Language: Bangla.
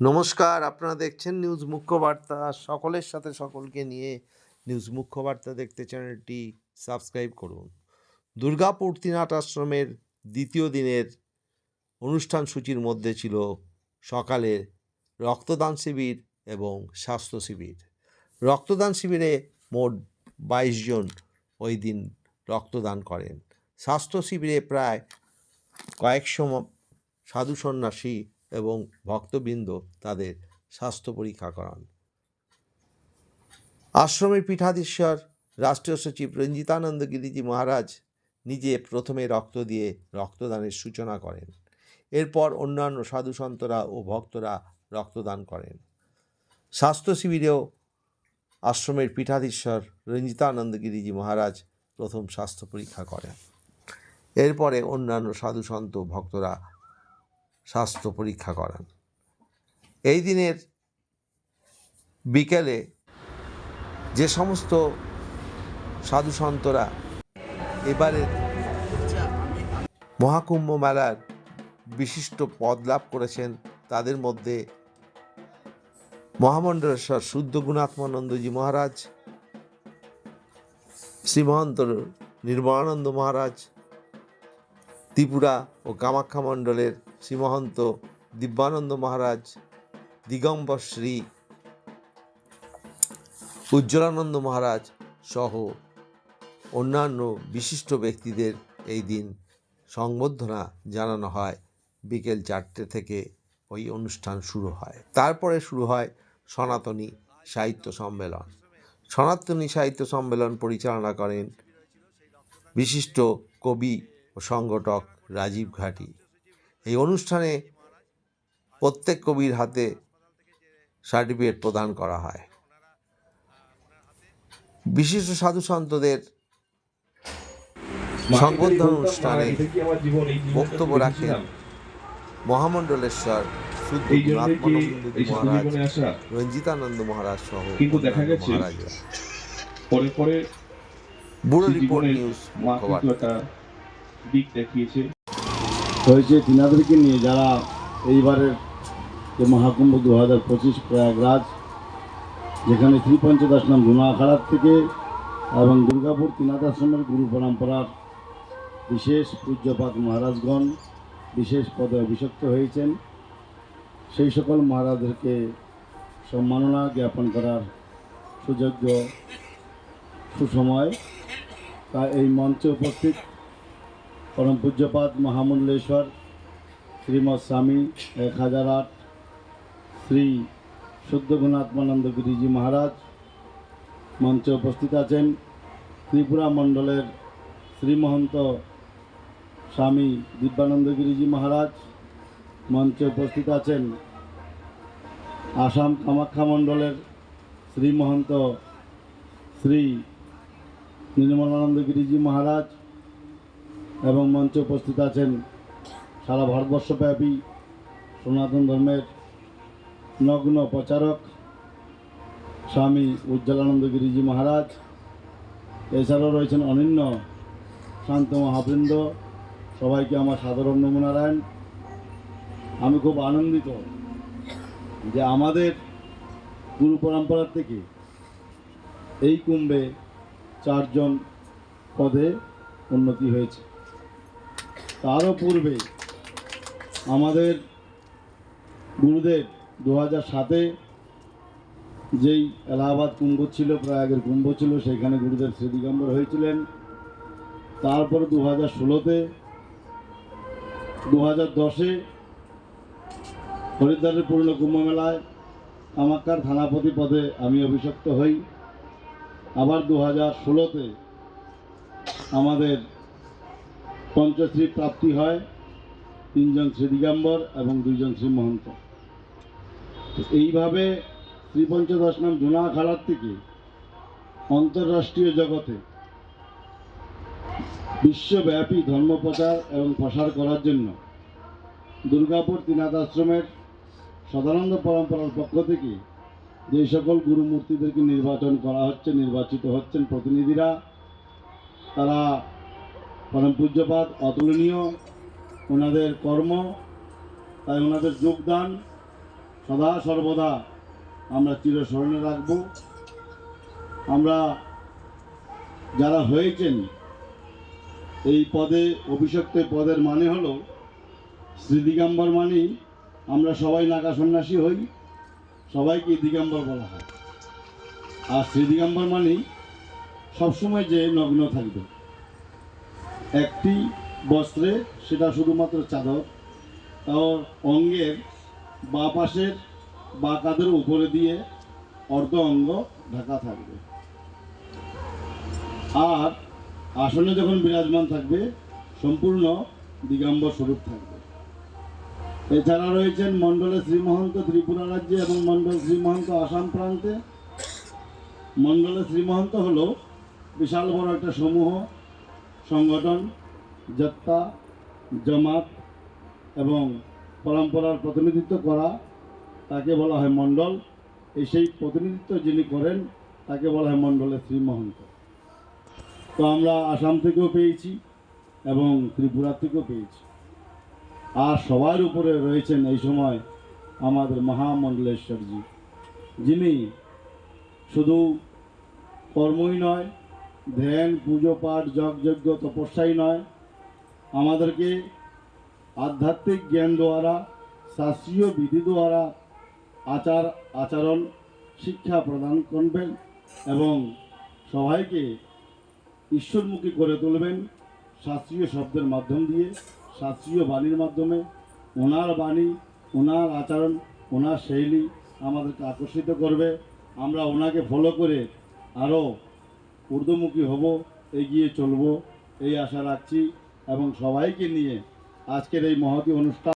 নমস্কার, আপনারা দেখছেন নিউজ মুখ্য বার্তা সকলের সাথে সকলকে নিয়ে নিউজ মুখ্য বার্তা দেখতে চ্যানেলটি সাবস্ক্রাইব করুন। দুর্গাপুর তিনাট আশ্রমের দ্বিতীয় দিনের অনুষ্ঠান সূচির মধ্যে ছিল সকালে রক্তদান শিবির এবং স্বাস্থ্য শিবির। রক্তদান শিবিরে মোট বাইশ জন ওই দিন রক্তদান করেন। স্বাস্থ্য শিবিরে প্রায় কয়েকশো সাধু সন্ন্যাসী এবং ভক্তবৃন্দ তাদের স্বাস্থ্য পরীক্ষা করান। আশ্রমের পীঠাধীশ্বর, রাষ্ট্রীয় সচিব রঞ্জিতানন্দ গিরিজি মহারাজ নিজে প্রথমে রক্ত দিয়ে রক্তদানের সূচনা করেন। এরপর অন্যান্য সাধু সন্তরা ও ভক্তরা রক্তদান করেন। স্বাস্থ্য শিবিরেও আশ্রমের পীঠাধীশ্বর রঞ্জিতানন্দ গিরিজি মহারাজ প্রথম স্বাস্থ্য পরীক্ষা করেন। এরপরে অন্যান্য সাধু সন্ত ভক্তরা স্বাস্থ্য পরীক্ষা করান। এই দিনের বিকেলে যে সমস্ত সাধু সন্তরা এবারের মহাকুম্ভ মেলার বিশিষ্ট পদ লাভ করেছেন, তাদের মধ্যে মহামণ্ডলেশ্বর শুদ্ধ গুণাত্মানন্দজি মহারাজ, শ্রীমহন্ত নির্মলানন্দ মহারাজ, ত্রিপুরা ও কামাখ্যা মণ্ডলের শ্রীমহন্ত দিব্যানন্দ মহারাজ, দিগম্বর শ্রী, উজ্জ্বলানন্দ মহারাজ সহ অন্যান্য বিশিষ্ট ব্যক্তিদের এই দিন সংবর্ধনা জানানো হয়। বিকেল চারটে থেকে ওই অনুষ্ঠান শুরু হয়। তারপরে শুরু হয় সনাতনী সাহিত্য সম্মেলন। সনাতনী সাহিত্য সম্মেলন পরিচালনা করেন বিশিষ্ট কবি ও সংগঠক রাজীব ঘাটি। এই অনুষ্ঠানে প্রত্যেক কবির হাতে সার্টিফিকেট প্রদান করা হয়। বিশিষ্ট সাধু সন্তদের সংবর্ধনা অনুষ্ঠানে বক্তব্য রাখেন মহামণ্ডলেশ্বর মহারাজ রঞ্জিতানন্দ মহারাজ সহ কিন্তু দেখা গেছে পরে পরে সেই রিপোর্ট নিউজ দিক দেখিয়েছে। হয়েছে। তিনাদেরকে নিয়ে যারা এইবারের যে মহাকুম্ভ দু হাজার পঁচিশ প্রয়াগরাজ, যেখানে শ্রী পঞ্চদাস নাম গুনা আখাড়ার থেকে এবং দুর্গাপুর তিনাথ আশ্রমের গুরু পরম্পরার বিশেষ পূজ্যপাত মহারাজগণ বিশেষ পদে অভিষিক্ত হয়েছেন। সেই সকল মহারাজদেরকে সম্মাননা জ্ঞাপন করার সুযোগ্য সুসময় তা এই মঞ্চে উপস্থিত পরম পূজ্যপাত মহামূল্যেশ্বর শ্রীমৎ স্বামী এক হাজার আট, শ্রী শুদ্ধ গুণাত্মানন্দ গিরিজি মহারাজ, মঞ্চে উপস্থিত আছেন ত্রিপুরা মণ্ডলের শ্রীমহন্ত স্বামী দিব্যানন্দ গিরিজি মহারাজ, মঞ্চে উপস্থিত আছেন আসাম কামাখ্যা মণ্ডলের শ্রীমহন্ত শ্রী নির্মলানন্দ গিরিজি মহারাজ এবং মঞ্চে উপস্থিত আছেন সারা ভারতবর্ষব্যাপী সনাতন ধর্মের নগ্ন প্রচারক স্বামী উজ্জ্বলানন্দ গিরিজি মহারাজ। এছাড়াও রয়েছেন অনন্য শান্ত মহাবৃন্দ। সবাইকে আমার সাধারণ নমনারায়ণ। আমি খুব আনন্দিত যে আমাদের গুরু পরম্পরা থেকে এই কুম্ভে চারজন পদে উন্নতি হয়েছে। তারও পূর্বে আমাদের গুরুদেব দু হাজার সাতে যেই এলাহাবাদ কুম্ভ ছিল, প্রয়াগের কুম্ভ ছিল, সেখানে গুরুদেব শ্রী দিগম্বর হয়েছিলেন। তারপরে দু হাজার ষোলোতে, দু হাজার দশে হরিদ্বারের পূর্ণ কুম্ভ মেলায় কামাক্কার থানাপতি পদে আমি অভিষিক্ত হই। আবার দু হাজার ষোলোতে আমাদের পঞ্চশ্রী প্রাপ্তি হয়, তিনজন শ্রী দিগম্বর এবং দুইজন শ্রী মহন্ত। এইভাবে শ্রী পঞ্চদশ নাম জোনা আখাড়ার থেকে আন্তর্রাষ্ট্রীয় জগতে বিশ্বব্যাপী ধর্মপ্রচার এবং প্রসার করার জন্য দুর্গাপুর তিনাথ আশ্রমের সদানন্দ পরম্পরার পক্ষ থেকে যে সকল গুরু মূর্তিদেরকে নির্বাচন করা হচ্ছে, নির্বাচিত হচ্ছেন প্রতিনিধিরা, তারা পরম পূজ্যপাত অতুলনীয়। ওনাদের কর্ম, তাই ওনাদের যোগদান সদা সর্বদা আমরা চিরস্মরণে রাখব। আমরা যারা হয়েছেন, এই পদে, অভিষিক্ত পদের মানে হলো শ্রী দিগম্বর মানেই আমরা সবাই নাগা সন্ন্যাসী হই, সবাইকে দিগম্বর বলা হয়। আর শ্রী দিগম্বর মানেই সবসময় যে নগ্ন থাকবে। একটি বস্ত্রে, সেটা শুধুমাত্র চাদর। তাও অঙ্গের বা পাশের বা কাদের উপরে দিয়ে অর্ধ অঙ্গ ঢাকা থাকবে। আর আসনে যখন বিরাজমান থাকবে, সম্পূর্ণ দিগম্বর স্বরূপ থাকবে। এছাড়া রয়েছেন মণ্ডলে শ্রীমহন্ত ত্রিপুরা রাজ্যে এবং মণ্ডল শ্রীমহন্ত আসাম প্রান্তে। মণ্ডলে শ্রীমহন্ত হল বিশাল বড় একটা সমূহ সংগঠন, যাত্রা, জমাত এবং পরম্পরার প্রতিনিধিত্ব করা তাকে বলা হয় মণ্ডল। এই সেই প্রতিনিধিত্ব যিনি করেন, তাকে বলা হয় মণ্ডলের শ্রীমহন্ত তো আমরা আসাম থেকেও পেয়েছি এবং ত্রিপুরা থেকেও পেয়েছি। আর সবার উপরে রয়েছেন এই সময় আমাদের মহামণ্ডলেশ্বরজি, যিনি শুধু কর্মই নয় ধ্যান, পুজো পাঠ যজ্ঞ তপস্যাই নয়। আমাদেরকে আধ্যাত্মিক জ্ঞান দ্বারা, শাস্ত্রীয় বিধি দ্বারা আচার, আচরণ, শিক্ষা প্রদান করবেন এবং সবাইকে ঈশ্বরমুখী করে তুলবেন শাস্ত্রীয় শব্দের মাধ্যম দিয়ে, শাস্ত্রীয় বাণীর মাধ্যমে। ওনার বাণী, ওনার আচরণ, ওনার শৈলী আমাদেরকে আকর্ষিত করবে। আমরা ওনাকে ফলো করে আরও ঊর্ধ্বমুখী হব এগিয়ে চলব এই আশা রাখছি এবং সবাইকে নিয়ে আজকের এই মহতি অনুষ্ঠান